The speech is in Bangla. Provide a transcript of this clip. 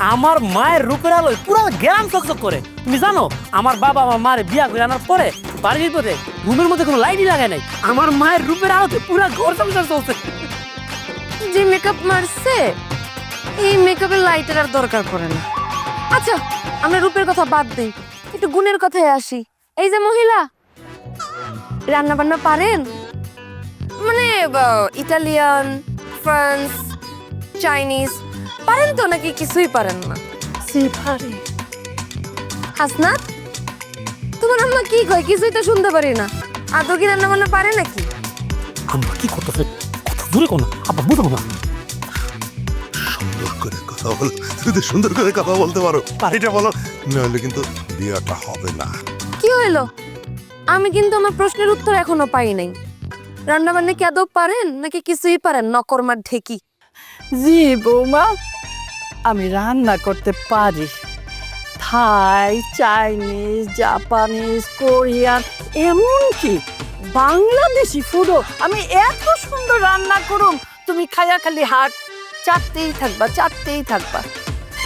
আমার মায়ের রূপের আলোয় পুরো গ্রাম চকচক করে। তুমি জানো, আমার বাবা আমার মায়ের বিয়া করে আনার পরে বাড়ির ভিতরে রুমের মধ্যে কোনো লাইটই লাগায় নাই। আমার মায়ের রূপের আলোতে পুরো ঘর সংসার চলছে। যে মেকআপ মারছে, এই মেকআপের লাইটের আর দরকার পড়ে না। আচ্ছা আমরা রূপের কথা বাদ দিই। একটু গুণের কথায় আসি। এই যে মহিলা রান্না বান্না পারেন? মানে ইটালিয়ান ফ্রান্স চাইনিজ পারেন তো নাকি কিছুই পারেন না? হাসনাত তোমার আম্মা কি কয়? কিছুই তো শুনতে পারি না। আদৌ কি রান্না বান্না পারে নাকি? আমরা কি করতেছে কত দূরে কোনো আব্বা বুঝো না। সুন্দর করে কথা বলো। তুমি তো সুন্দর করে কথা বলতে পারো। এটা বলো। নাহলে কিন্তু বিয়েটা হবে না। কি হইল? আমি কিন্তু আমার প্রশ্নের উত্তর এখনও পাই নাই। রান্না বান্না কি আদৌ পারেন নাকি কিছুই পারেন? নকরমার ঢেকি। জি, বৌমা। আমি রান্না করতে পারি। থাই, চাইনিজ, জাপানিজ, কোরিয়ান, এমনকি বাংলাদেশি ফুডও আমি এত সুন্দর রান্না করুম। তুমি খায়া খালি হাট চাটতেই থাকবা চাটতেই থাকবা।